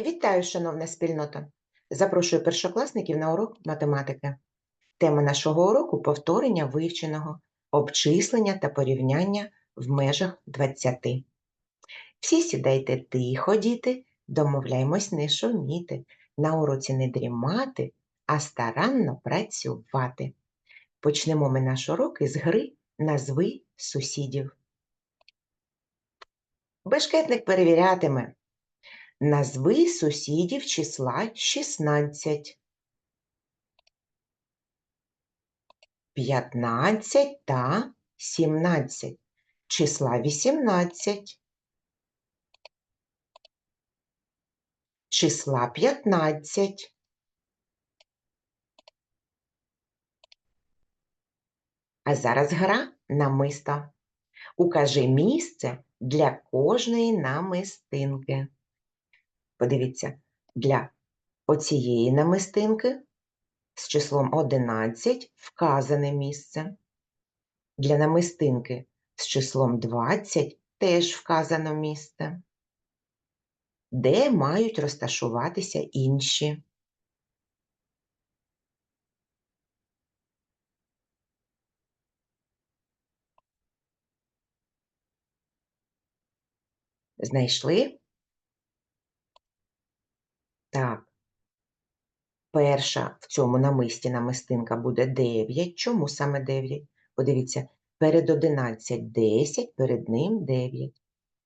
Вітаю, шановна спільнота! Запрошую першокласників на урок математики. Тема нашого уроку повторення вивченого, обчислення та порівняння в межах 20. Всі сідайте тихо, діти, домовляймось не шуміти, на уроці не дрімати, а старанно працювати. Почнемо ми наш урок із гри «Назви сусідів». Бешкетник перевірятиме. Назви сусідів числа 16. 15 та 17. Числа 18. Числа 15. А зараз гра намиста. Укажи місце для кожної намистинки. Подивіться, для оцієї намистинки з числом 11 вказане місце. Для намистинки з числом 20 теж вказано місце. Де мають розташуватися інші? Знайшли? Так. Перша в цьому намисті намистинка буде 9. Чому саме 9? Подивіться, перед 11 – 10, перед ним 9.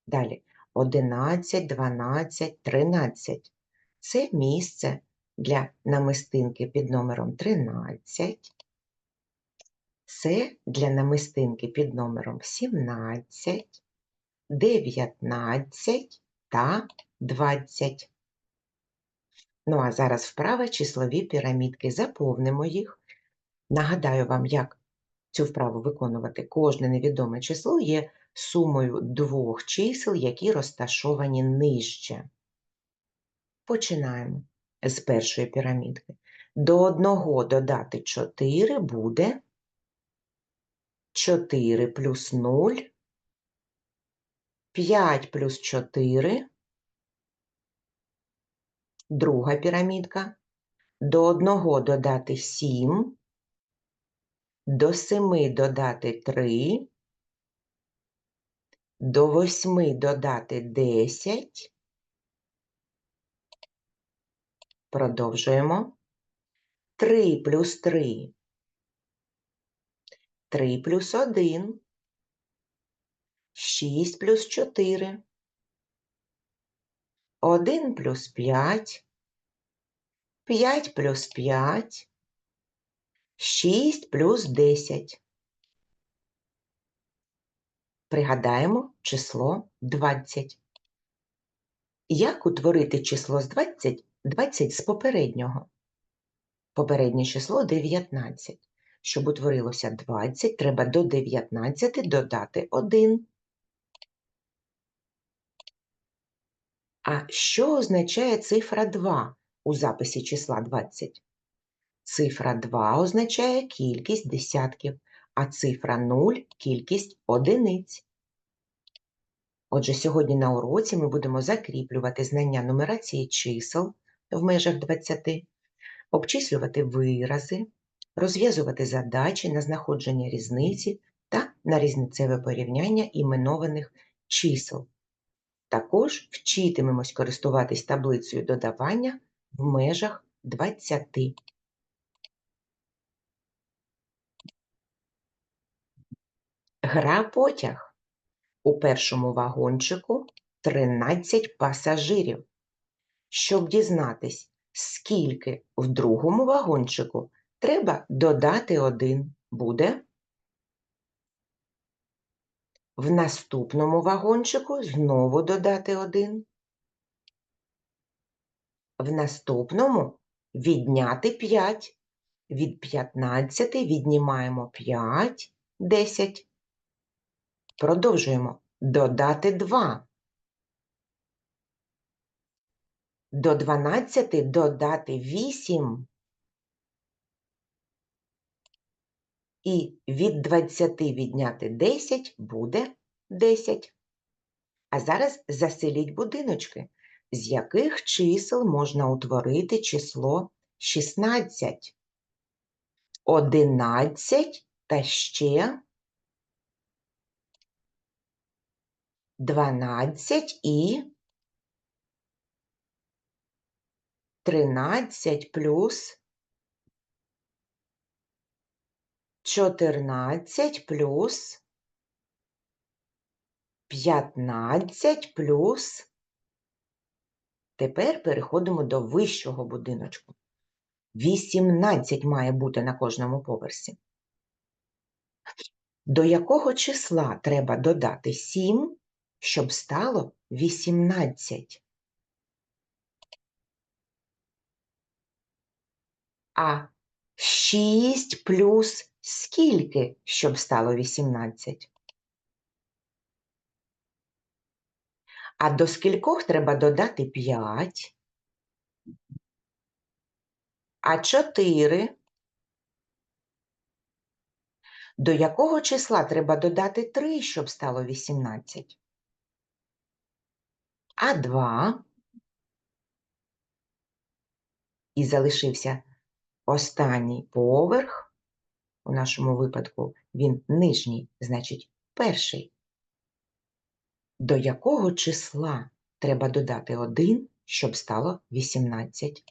Далі 11, 12, 13. Це місце для намистинки під номером 13. Це для намистинки під номером 17, 19 та 20. Ну, а зараз вправа числові пірамідки. Заповнимо їх. Нагадаю вам, як цю вправу виконувати. Кожне невідоме число є сумою двох чисел, які розташовані нижче. Починаємо з першої пірамідки. До одного додати 4 буде 4 плюс 0, 5 плюс 4 Друга пірамідка. До 1 додати 7, до 7 додати 3, до 8 додати 10. Продовжуємо. 3 плюс 3. 3 плюс 1. 6 плюс 4. 1 плюс 5, 5 плюс 5, 6 плюс 10. Пригадаємо число 20. Як утворити число з 20, 20 з попереднього? Попереднє число 19. Щоб утворилося 20, треба до 19 додати 1. А що означає цифра 2 у записі числа 20? Цифра 2 означає кількість десятків, а цифра 0 – кількість одиниць. Отже, сьогодні на уроці ми будемо закріплювати знання нумерації чисел в межах 20, обчислювати вирази, розв'язувати задачі на знаходження різниці та на різницеве порівняння іменованих чисел. Також вчитимемось користуватись таблицею додавання в межах 20. Гра потяг. У першому вагончику 13 пасажирів. Щоб дізнатись, скільки в другому вагончику, треба додати один. Буде в наступному вагончику знову додати один. В наступному відняти 5. Від 15 віднімаємо 5, 10. Продовжуємо. Додати 2. До 12 додати 8. І від 20 відняти 10 буде 10. А зараз заселіть будиночки. З яких чисел можна утворити число 16? 11 та ще 12 і 13 плюс 14 плюс 15 плюс. Тепер переходимо до вищого будиночку. 18 має бути на кожному поверсі. До якого числа треба додати 7, щоб стало 18? А 6 плюс скільки, щоб стало 18? А до скількох треба додати 5? А 4? До якого числа треба додати 3, щоб стало 18? А 2? І залишився останній поверх. У нашому випадку він нижній, значить перший. До якого числа треба додати 1, щоб стало 18?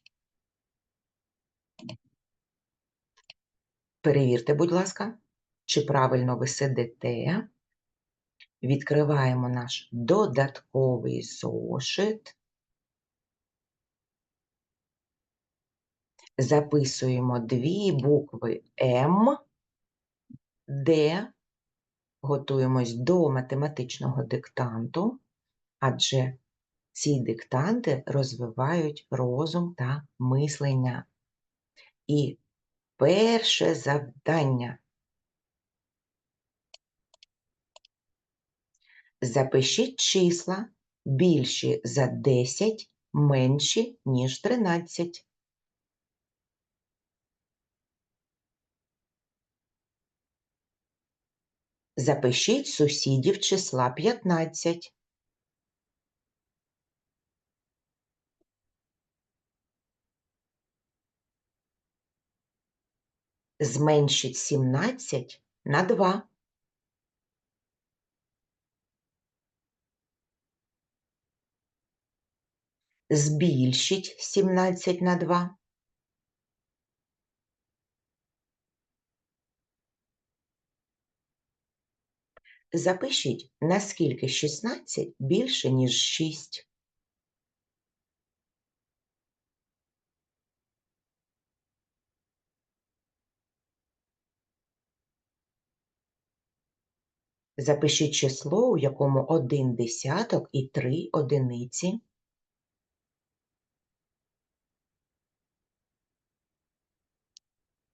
Перевірте, будь ласка, чи правильно ви сидите. Відкриваємо наш додатковий зошит. Записуємо дві букви М, Д, готуємось до математичного диктанту, адже ці диктанти розвивають розум та мислення. І перше завдання. Запишіть числа більші за 10, менші, ніж 13. Запишіть сусідів числа 15. Зменшіть 17 на 2. Збільшіть 17 на 2. Запишіть, наскільки 16 більше, ніж 6. Запишіть число, у якому один десяток і три одиниці.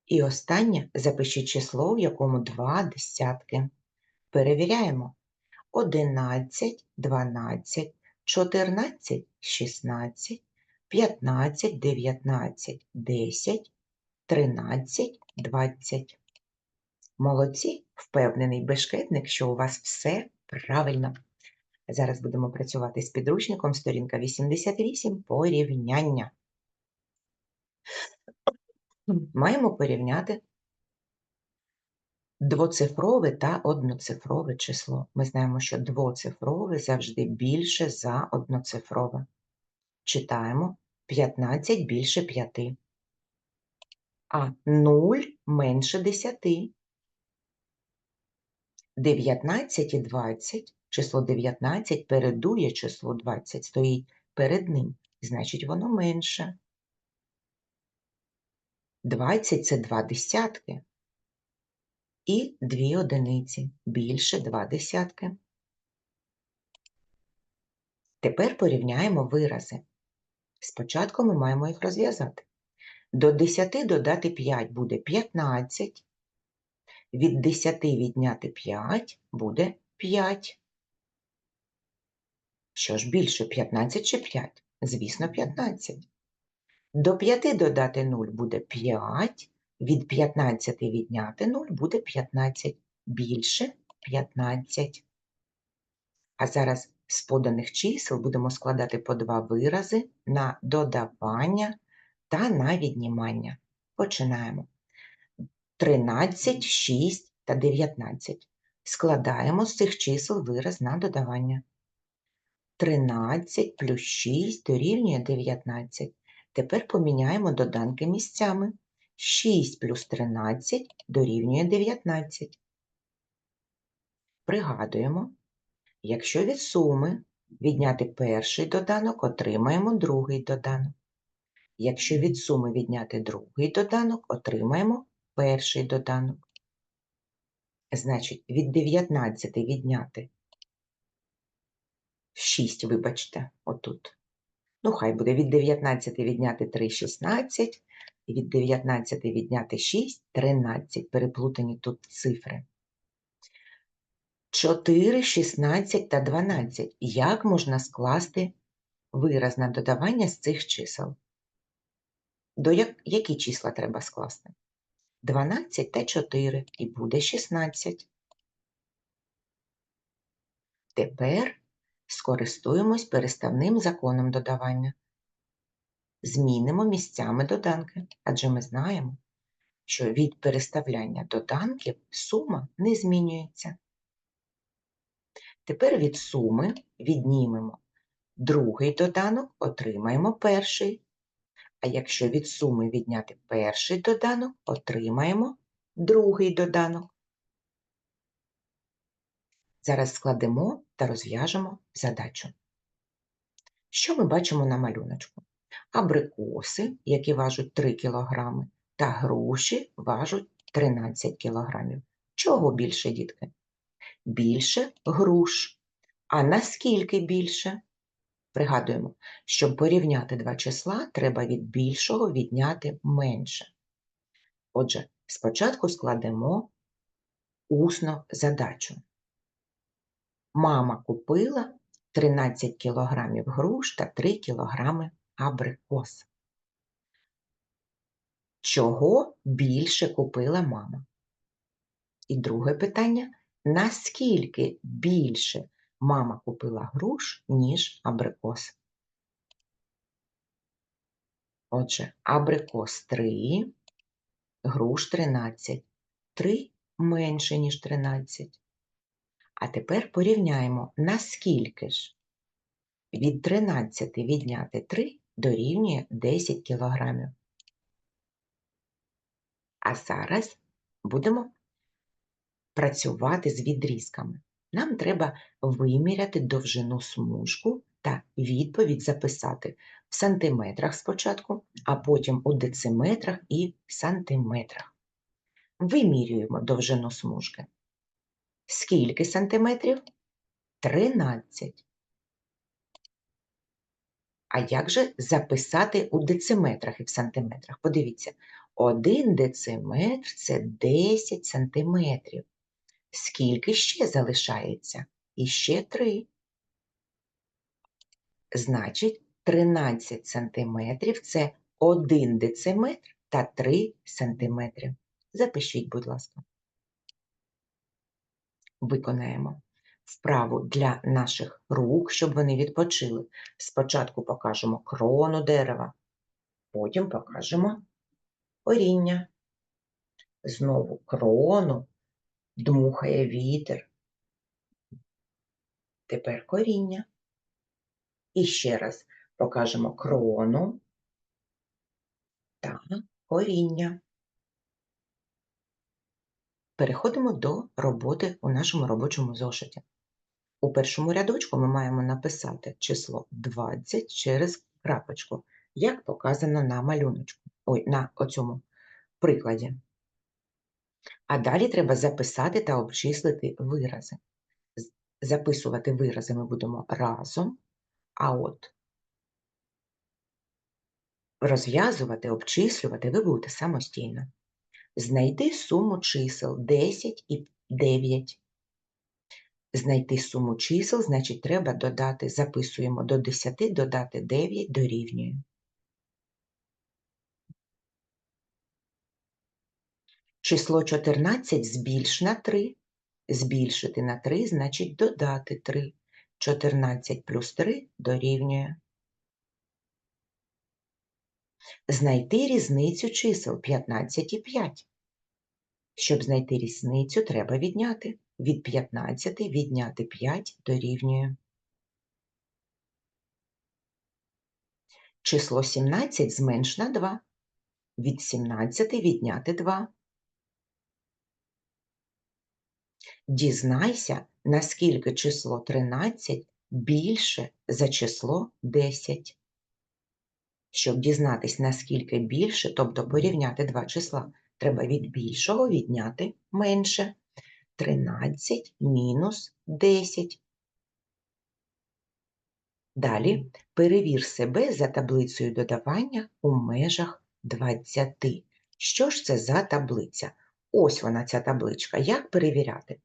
І останнє запишіть число, в якому два десятки. Перевіряємо. 11, 12, 14, 16, 15, 19, 10, 13, 20. Молодці, впевнений бешкетник, що у вас все правильно. Зараз будемо працювати з підручником сторінка 88 порівняння. Маємо порівняти двоцифрове та одноцифрове число. Ми знаємо, що двоцифрове завжди більше за одноцифрове. Читаємо 15 більше 5. А 0 менше 10. 19 і 20. Число 19 передує число 20, стоїть перед ним, значить воно менше. 20 – це два десятки. І дві одиниці, більше два десятки. Тепер порівняємо вирази. Спочатку ми маємо їх розв'язати. До 10 додати 5 буде 15. Від 10 відняти 5 буде 5. Що ж більше 15 чи 5? Звісно, 15. До 5 додати 0 буде 5. Від 15 відняти 0 буде 15. Більше 15. А зараз З поданих чисел будемо складати по два вирази на додавання та на віднімання. Починаємо. 13, 6 та 19. Складаємо з цих чисел вираз на додавання. 13 плюс 6 дорівнює 19. Тепер поміняємо доданки місцями. 6 плюс 13 дорівнює 19. Пригадуємо, якщо від суми відняти перший доданок, отримаємо другий доданок. Якщо від суми відняти другий доданок, отримаємо перший доданок. Значить, від 19 відняти 6, вибачте, отут. Ну, хай буде від 19 відняти 3 – 16, від 19 відняти 6 – 13. Переплутані тут цифри. 4, 16 та 12. Як можна скласти вираз на додавання з цих чисел? До як... які числа треба скласти? 12 та 4 і буде 16. Тепер скористуємось переставним законом додавання. Змінимо місцями доданки, адже ми знаємо, що від переставляння доданків сума не змінюється. Тепер від суми віднімемо другий доданок, отримаємо перший. А якщо від суми відняти перший доданок, отримаємо другий доданок. Зараз складемо та розв'яжемо задачу. Що ми бачимо на малюночку? Абрикоси, які важать 3 кг, та груші важать 13 кг. Чого більше, дітки? Більше груш. А наскільки більше? Пригадуємо, щоб порівняти два числа, треба від більшого відняти менше. Отже, спочатку складемо усно задачу. Мама купила 13 кг груш та 3 кг абрикос. Чого більше купила мама? І друге питання: наскільки більше мама купила груш, ніж абрикос? Отже, абрикос 3, груш 13. 3 менше, ніж 13. А тепер порівняємо, наскільки ж від 13 відняти 3 дорівнює 10 кілограмів. А зараз будемо працювати з відрізками. Нам треба виміряти довжину смужку та відповідь записати в сантиметрах спочатку, а потім у дециметрах і сантиметрах. Вимірюємо довжину смужки. Скільки сантиметрів? 13. А як же записати у дециметрах і в сантиметрах? Подивіться, 1 дециметр – це 10 сантиметрів. Скільки ще залишається? І ще 3. Значить, 13 сантиметрів – це 1 дециметр та 3 сантиметри. Запишіть, будь ласка. Виконаємо вправу для наших рук, щоб вони відпочили. Спочатку покажемо крону дерева, потім покажемо коріння. Знову крону, дмухає вітер. Тепер коріння. І ще раз покажемо крону та коріння. Переходимо до роботи у нашому робочому зошиті. У першому рядочку ми маємо написати число 20 через крапочку, як показано на малюночку, ой, на оцьому прикладі. А далі треба записати та обчислити вирази. Записувати вирази ми будемо разом, а от розв'язувати, обчислювати ви будете самостійно. Знайди суму чисел 10 і 9. Знайти суму чисел, значить, треба додати, записуємо до 10, додати 9 дорівнює. Число 14 збільш на 3. Збільшити на 3 значить додати 3. 14 плюс 3 дорівнює. Знайти різницю чисел 15 і 5. Щоб знайти різницю, треба відняти. Від 15 відняти 5 дорівнює. Число 17 зменш на 2. Від 17 відняти 2. Дізнайся, наскільки число 13 більше за число 10. Щоб дізнатись, наскільки більше, тобто порівняти два числа, треба від більшого відняти менше. 13 мінус 10. Далі перевір себе за таблицею додавання у межах 20. Що ж це за таблиця? Ось вона, ця табличка. Як перевіряти?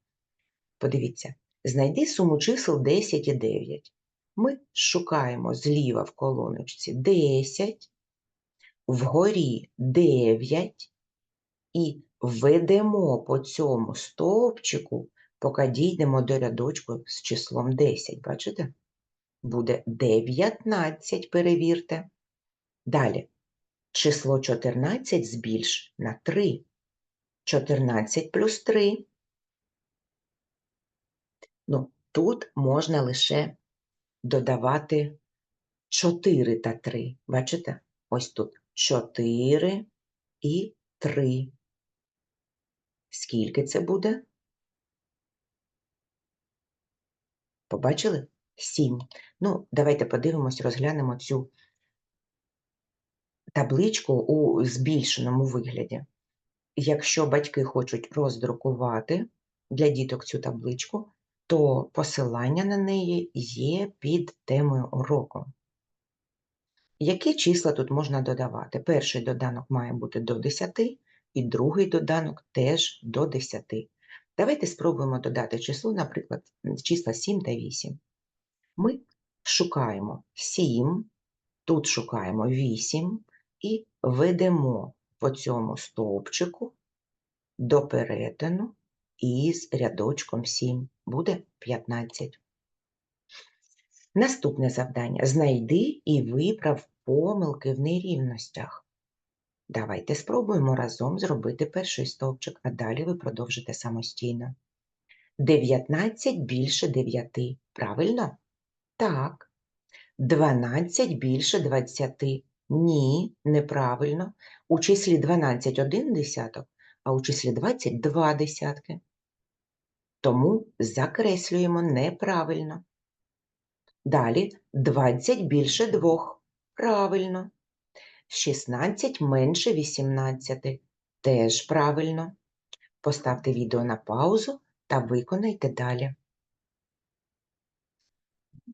Подивіться, знайди суму чисел 10 і 9. Ми шукаємо зліва в колоночці 10, вгорі 9 і ведемо по цьому стовпчику, поки дійдемо до рядочку з числом 10. Бачите? Буде 19, перевірте. Далі. Число 14 збільш на 3. 14 плюс 3. Ну, тут можна лише додавати 4 та 3. Бачите? Ось тут 4 і 3. Скільки це буде? Побачили? 7. Ну, давайте подивимось, розглянемо цю табличку у збільшеному вигляді. Якщо батьки хочуть роздрукувати для діток цю табличку, то посилання на неї є під темою уроку. Які числа тут можна додавати? Перший доданок має бути до 10, і другий доданок теж до 10. Давайте спробуємо додати число, наприклад, числа 7 та 8. Ми шукаємо 7, тут шукаємо 8 і ведемо по цьому стовпчику до перетину із рядочком 7. Буде 15. Наступне завдання. Знайди і виправ помилки в нерівностях. Давайте спробуємо разом зробити перший стовпчик, а далі ви продовжите самостійно. 19 більше 9. Правильно? Так. 12 більше 20. Ні, неправильно. У числі 12 один десяток, а у числі 20 два десятки. Тому закреслюємо неправильно. Далі 20 більше 2. Правильно. 16 менше 18. Теж правильно. Поставте відео на паузу та виконайте далі.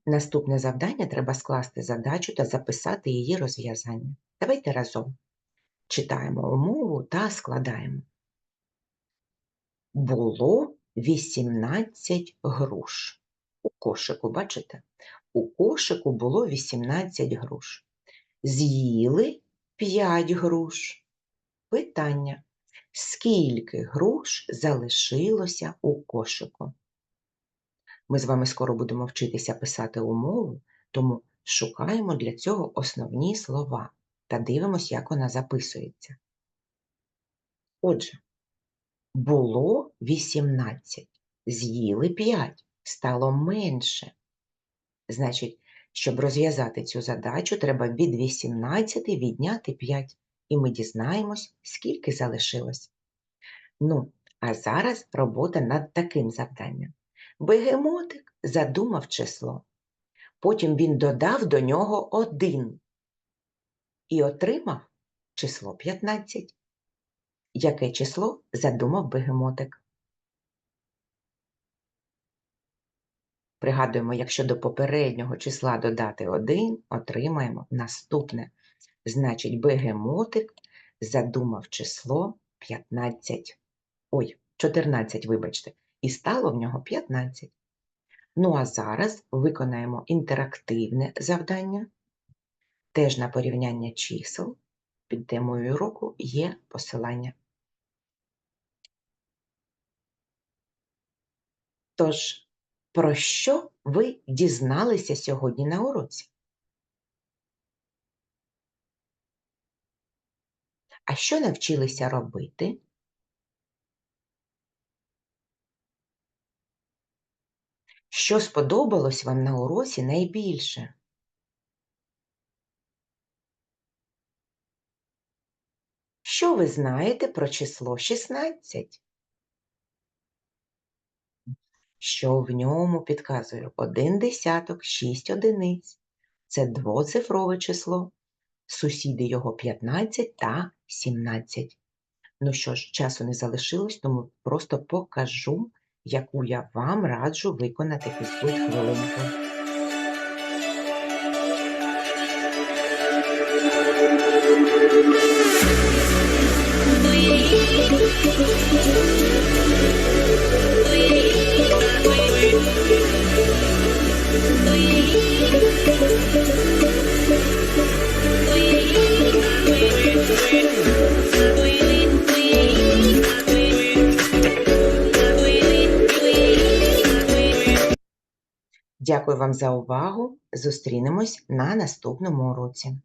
Наступне завдання треба скласти задачу та записати її розв'язання. Давайте разом читаємо умову та складаємо. Було 18 груш. У кошику, бачите? У кошику було 18 груш. З'їли 5 груш. Питання. Скільки груш залишилося у кошику? Ми з вами скоро будемо вчитися писати умову, тому шукаємо для цього основні слова та дивимося, як вона записується. Отже, було 18, з'їли 5, стало менше. Значить, щоб розв'язати цю задачу, треба від 18 відняти 5, і ми дізнаємось, скільки залишилось. Ну, а зараз робота над таким завданням. Бегемотик задумав число. Потім він додав до нього один і отримав число 15. Яке число задумав бегемотик? Пригадуємо, якщо до попереднього числа додати 1, отримаємо наступне. Значить, бегемотик задумав число 15. Ой, 14, вибачте, і стало в нього 15. Ну а зараз виконаємо інтерактивне завдання. Теж на порівняння чисел. Під темою уроку є посилання. Тож, Про що ви дізналися сьогодні на уроці? А що навчилися робити? Що сподобалось вам на уроці найбільше? Що ви знаєте про число 16? Що в ньому підказує один десяток, 6 одиниць. Це двоцифрове число. Сусіди його 15 та 17. Ну що ж, часу не залишилось, тому просто покажу, яку я вам раджу виконати фізкульт хвилинку. Дякую вам за увагу. Зустрінемось на наступному уроці.